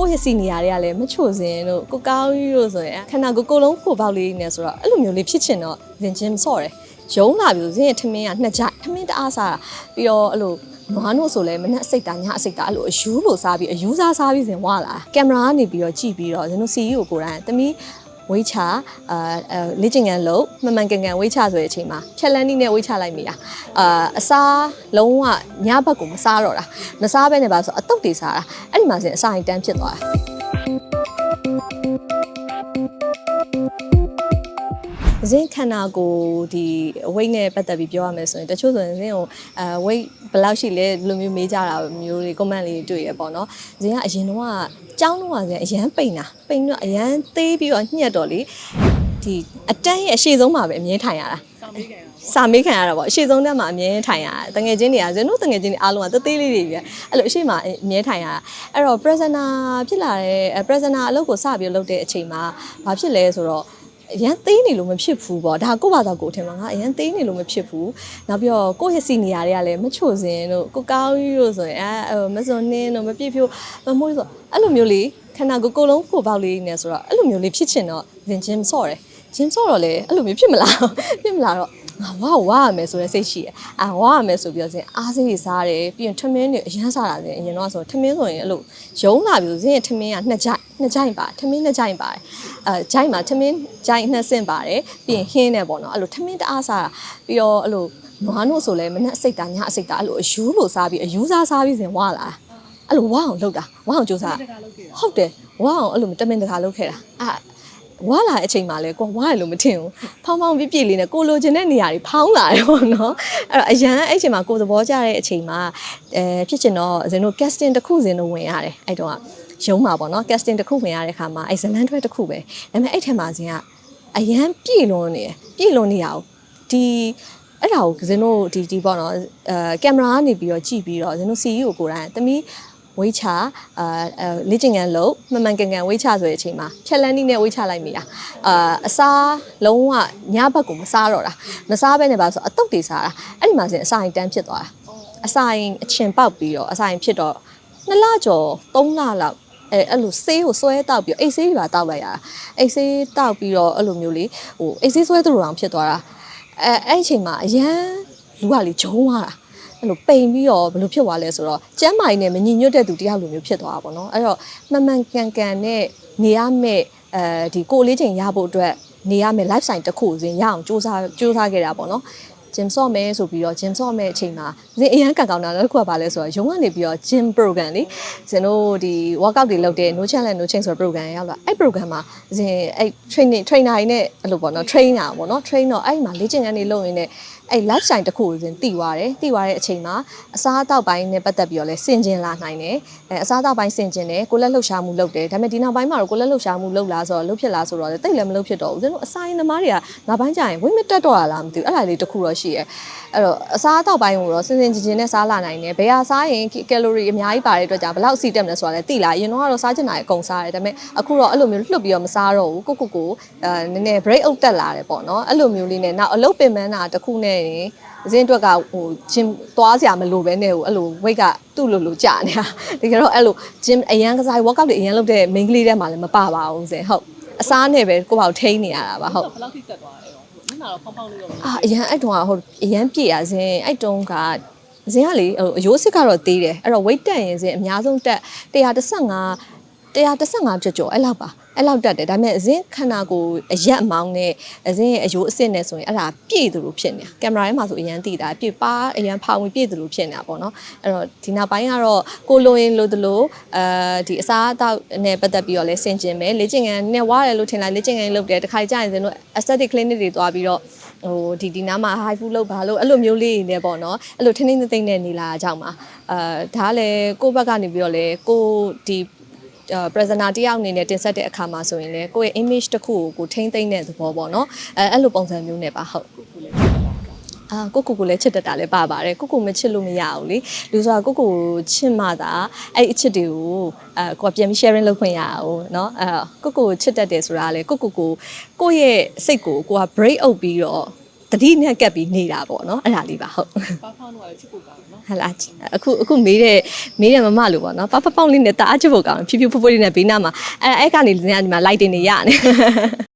ကိုယ့်ရဲ့စီနီယာတွေကလည်းမချို့စင်တို့ကိုကောင်းကြီးတို့ဆိုရင်ခန္ဓာကိုယ်ကိုယ်လုံးဖို့ပေါက်လေးနေဆိုတော့အဲ့လိုမျိုးလေးဖြစ်ချင်တော့ဇင်ချင်းဆော့တယ်ရုံးလာပြီဆိုဇင်ရဲ့ထမင်းကနှစ်ကြိုက်ထမင်းတအားစားတာပြီးတော့အဲ့လိုနွားနို့ဆိုလဲမနဲ့အစိတ်တာညအစိတ်တာအဲ့လိုအယူလိုစားပြီးအယူစားစားပြီးစင်ဝလာကင်မရာကနေပြီးတော့ကြည့်ပြီးတော့ဇင်တို့စီကိုကိုယ်တိုင်တမီး ဝိချာအာအဲလေ့ကျင့်ခန်းလို့မမှန်ကန်ကန်ဝိချဆိုတဲ့အချိန်မှာဖြက်လန်းနီးနဲ့ဝိချလိုက်မိတာအာအစားလုံးဝညဘက်ကိုမစားတော့တာမစားဘဲနဲ့ပါဆိုအတုတ်တွေစားတာအဲ့ဒီမှာစင်အစာရင်တန်းဖြစ်သွားတာ ဇင်းခန္ဓာကိုယ်ဒီအဝိတ်နဲ့ပတ်သက်ပြီးပြောရမယ်ဆိုရင်တချို့ဆိုရင်ဇင်းကိုအဲဝိတ်ဘယ်လောက်ရှိလဲဒီလိုမျိုးမေးကြတာမျိုးတွေ comment လေးတွေ့ရပေါ့နော်ဇင်းကအရင်တော့ကကြောင်းတော့ကဇင်းအရန်ပိန်တာပိန်တော့အရန်သေးပြီးတော့ညှက်တော့လေဒီအတန်းရဲ့အရှိဆုံးမှာပဲအမြဲထိုင်ရတာစာမေးခံရတာပေါ့အရှိဆုံးတက်မှာအမြဲထိုင်ရတာတငယ်ချင်းတွေကဇင်းတို့တငယ်ချင်းတွေအားလုံးကတသေးလေးတွေပဲအဲ့လိုအရှိမှာအမြဲထိုင်ရတာအဲ့တော့ presenter ဖြစ်လာတဲ့ presenter အလုပ်ကိုစပြီးလုပ်တဲ့အချိန်မှာဘာဖြစ်လဲဆိုတော့ အရန်သေးနေလို့မဖြစ်ဘူးပေါ့ဒါကိုယ့်ဘာသာကိုယ်ထင်မှာငါအရန်သေးနေလို့မဖြစ်ဘူးနောက်ပြီးတော့ကိုယ့်ရဲ့စီနီယာတွေကလည်းမချို့စင်တို့ကိုကောင်းကြီးတို့ဆိုရင်အဲဟိုမစွန်နှင်းတို့မပြည့်ဖြိုးမမိုးဆိုအဲ့လိုမျိုးလေးခန္ဓာကိုယ်ကိုယ်လုံးဖို့ပေါက်လေးနေဆိုတော့အဲ့လိုမျိုးလေးဖြစ်ချင်တော့ဇင်ဂျင်းဆော့တယ်ဂျင်းဆော့တော့လေအဲ့လိုမျိုးဖြစ်မလားဖြစ်မလားတော့ငါဝါဝါရမယ်ဆိုတဲ့စိတ်ရှိတယ်အာဝါရမယ်ဆိုပြီးတော့ဇင်အားစိတ်ကြီးစားတယ်ပြီးရင်ထမင်းတွေအရန်စားတာဇင်အရင်တော့ဆိုထမင်းဆိုရင်အဲ့လိုရုံးလာပြီးဇင်ရဲ့ထမင်းကနှစ်ကြိုက် နှစ်ကြိုက်ပါထမင်းနှစ်ကြိုက်ပါတယ်အဲကြိုက်မှာထမင်းကြိုက်နှစ်ဆင့်ပါတယ်ပြီးရင်ဟင်းနဲ့ပေါ့နော်အဲ့လိုထမင်းတအားစားတာပြီးတော့အဲ့လိုနွားနို့ဆိုလဲမနဲ့အစိတ်တာညအစိတ်တာအဲ့လိုအယူလိုစားပြီးအယူစားစားပြီးဇင်ဝါလာအဲ့လိုဝါအောင်လုပ်တာဝါအောင်ကြိုးစားဟုတ်တယ်ဝါအောင်အဲ့လိုတမင်တကာလုပ်ခဲ့တာအာဝါလာတဲ့အချိန်မှာလဲကိုဝါရလို့မထင်ဘူးဖောင်းဖောင်းပြပြလေးနဲ့ကိုလိုချင်တဲ့နေရာတွေဖောင်းလာတယ်ပေါ့နော်အဲ့တော့အရန်အဲ့အချိန်မှာကိုသဘောကျတဲ့အချိန်မှာအဲဖြစ်ချင်တော့ဇင်တို့ casting တစ်ခုဇင်တို့ဝင်ရတယ်အဲ့တော့ ရုံးမှာပေါ့နော် casting တစ်ခုဝင်ရတဲ့ခါမှာအဲ့ဇလန်တွဲတစ်ခုပဲဒါပေမဲ့အဲ့ထက်မှာဇင်ကအရန်ပြည့်လွန်နေတယ်ပြည့်လွန်နေရအောင်ဒီအဲ့ဒါကိုဇင်တို့ဒီဒီပေါ့နော်အဲကင်မရာကနေပြီးတော့ကြည့်ပြီးတော့ဇင်တို့ CEO ကိုကိုယ်တိုင်တမီးဝိချာအာအဲလေ့ကျင့်ခန်းလို့မမှန်ကန်ကန်ဝိချဆိုတဲ့အချိန်မှာဖြက်လန်းနီးနဲ့ဝိချလိုက်မိတာအာအစားလုံးဝညဘက်ကိုမစားတော့တာမစားဘဲနဲ့ပါဆိုအတုတ်တွေစားတာအဲ့ဒီမှာစင်အစာရင်တန်းဖြစ်သွားတာအစာရင်အချင်ပေါက်ပြီးတော့အစာရင်ဖြစ်တော့နှစ်လကျော်သုံးလလောက် အဲအဲ့လိုဆေးကိုဆွဲတောက်ပြီးအိတ်ဆေးတွေပါတောက်လိုက်ရတာအိတ်ဆေးတောက်ပြီးတော့အဲ့လိုမျိုးလေးဟိုအိတ်ဆေးဆွဲသူတို့အောင်ဖြစ်သွားတာအဲအဲ့ဒီအချိန်မှာအရန်လူကလေဂျုံသွားတာအဲ့လိုပိန်ပြီးတော့ဘယ်လိုဖြစ်သွားလဲဆိုတော့ကျမ်းမာရေးနဲ့မညီညွတ်တဲ့သူတယောက်လိုမျိုးဖြစ်သွားတာပေါ့နော်အဲ့တော့မှန်မှန်ကန်ကန်နဲ့နေရမယ့်အဲဒီကိုယ်လေးချိန်ရဖို့အတွက်နေရမယ့် life style တစ်ခုစဉ်ရအောင်စူးစမ်းစူးစမ်းခဲ့တာပေါ့နော် gym ဆော့မယ်ဆိုပြီးတော့ gym ဆော့မယ်အချိန်မှာဇင်အရန်ကန်ကောင်းတာလည်းတစ်ခုကပါလဲဆိုတော့ရုံးကနေပြီးတော့ gym program လေဇင်တို့ဒီ workout တွေလုပ်တဲ့ no challenge no change ဆိုတဲ့ program ရောက်လာအဲ့ program မှာဇင်အဲ့ training trainer တွေနဲ့အဲ့လိုပေါ့နော် trainer ပေါ့နော် train တော့အဲ့မှာလေ့ကျင့်ခန်းတွေလုပ်ရင်းနဲ့ အဲ့ life style တစ်ခုကိုဇင်တည်သွားတယ်တည်သွားတဲ့အချိန်မှာအစားအသောက်ပိုင်းနဲ့ပတ်သက်ပြီးတော့လဲစင်ကျင်လာနိုင်တယ်အဲအစားအသောက်ပိုင်းစင်ကျင်တယ်ကိုလက်လှုပ်ရှားမှုလုပ်တယ်ဒါပေမဲ့ဒီနောက်ပိုင်းမှာတော့ကိုလက်လှုပ်ရှားမှုလုပ်လားဆိုတော့လှုပ်ဖြစ်လားဆိုတော့တိတ်လည်းမလှုပ်ဖြစ်တော့ဘူးဇင်တို့အစာရင်သမားတွေကနောက်ပိုင်းကျရင်ဝိမတက်တော့လားမသိဘူးအဲ့ဒါလေးတစ်ခုတော့ရှိရဲအဲ့တော့အစားအသောက်ပိုင်းကိုတော့စင်စင်ကျင်ကျင်နဲ့စားလာနိုင်တယ်ဘယ်ဟာစားရင်ကယ်လိုရီအများကြီးပါတဲ့အတွက်ကြောင့်ဘယ်လောက်စီတက်မလဲဆိုတာလည်းသိလားအရင်တော့ကတော့စားချင်တာအကုန်စားတယ်ဒါပေမဲ့အခုတော့အဲ့လိုမျိုးလှုပ်ပြီးတော့မစားတော့ဘူးကိုကိုကိုအဲနည်းနည်း break out တက်လာတယ်ပေါ့နော်အဲ့လိုမျိုးလေးနဲ့နောက်အလုပ်ပင်ပန်းတာတစ်ခုနဲ့ရင်အစင်းအတွက်ကဟိုဂျင်သွားစရာမလိုပဲနဲ့ဟိုအဲ့လို weight ကသူ့လိုလိုကြာနေတာတကယ်တော့အဲ့လိုဂျင်အရန်ကစား workout တွေအရန်လုပ်တဲ့ main ကလေးထဲမှာလည်းမပါပါဘူးစင်ဟုတ်အစားနဲ့ပဲကိုယ့်ဘာကိုထိန်းနေရတာပါဟုတ်ဘယ်လောက်ထိတက်သွားလဲတော့မျက်နှာတော့ဖောင်းဖောင်းလေးတော့အာအရန်အဲ့တုန်းကဟိုအရန်ပြည့်ရစင်အဲ့တုန်းကဇင်ကလေဟိုအယိုးစစ်ကတော့သေးတယ်အဲ့တော့ weight တက်ရင်စင်အများဆုံးတက် 115 115ကျော်ကျော်အဲ့လောက်ပါအဲ့လောက်တက်တယ်ဒါပေမဲ့အရင်ခန္ဓာကိုယ်အရက်အမောင်းနဲ့အရင်အယိုးအစစ်နဲ့ဆိုရင်အဲ့ဒါပြည့်သူလိုဖြစ်နေတာကင်မရာထဲမှာဆိုအရန်တည်တာပြည့်ပါအရန်ဖောင်ဝင်ပြည့်သူလိုဖြစ်နေတာပေါ့နော်အဲ့တော့ဒီနောက်ပိုင်းကတော့ကိုလိုရင်လိုသလိုအဲဒီအစားအသောက်နဲ့ပတ်သက်ပြီးတော့လဲဆင်ကျင်မယ်လေ့ကျင့်ခန်းနဲ့ဝါတယ်လို့ထင်လိုက်လေ့ကျင့်ခန်းလုပ်တယ်တခါကြရင်စင်တို့ aesthetic clinic တွေသွားပြီးတော့ဟိုဒီဒီနားမှာ high food လုပ်ပါလို့အဲ့လိုမျိုးလေးတွေနဲ့ပေါ့နော်အဲ့လိုထင်းထင်းသိမ့်သိမ့်နဲ့နေလာတာကြောင့်ပါအာဒါကလည်းကိုယ့်ဘက်ကနေပြီးတော့လဲကိုဒီအာ presenter တယောက်အနေနဲ့တင်ဆက်တဲ့အခါမှာဆိုရင်လေကိုယ့်ရဲ့ image တစ်ခုကိုကိုထိမ့်သိမ့်တဲ့သဘောပေါ့နော်အဲအဲ့လိုပုံစံမျိုးနဲ့ပါဟုတ်အာကိုကိုကိုလည်းချစ်တတ်တာလည်းပါပါတယ်ကိုကိုမချစ်လို့မရဘူးလေလူဆိုတာကိုကိုချစ်မှသာအဲ့အချစ်တွေကိုအဲကိုကပြန်ပြီး sharing လုပ်ခွင့်ရအောင်เนาะအဲကိုကိုချစ်တတ်တယ်ဆိုတာလေကိုကိုကိုကိုယ့်ရဲ့စိတ်ကိုကိုက break out ပြီးတော့ တတိနဲ့ကပ်ပြီးနေတာပေါ့နော်အဲ့ဒါလေးပါဟုတ်ပါဖောင်းတော့ချစ်ဖို့ကောင်းနော်ဟလာအခုအခုမေးတဲ့မေးတဲ့မမလို့ပေါ့နော်ပပပေါင်းလေးနဲ့တအားချစ်ဖို့ကောင်းတယ်ဖြူဖြူဖွဖွလေးနဲ့ဘေးနားမှာအဲအဲ့ကနေဒီမှာလိုက်တင်နေရတယ်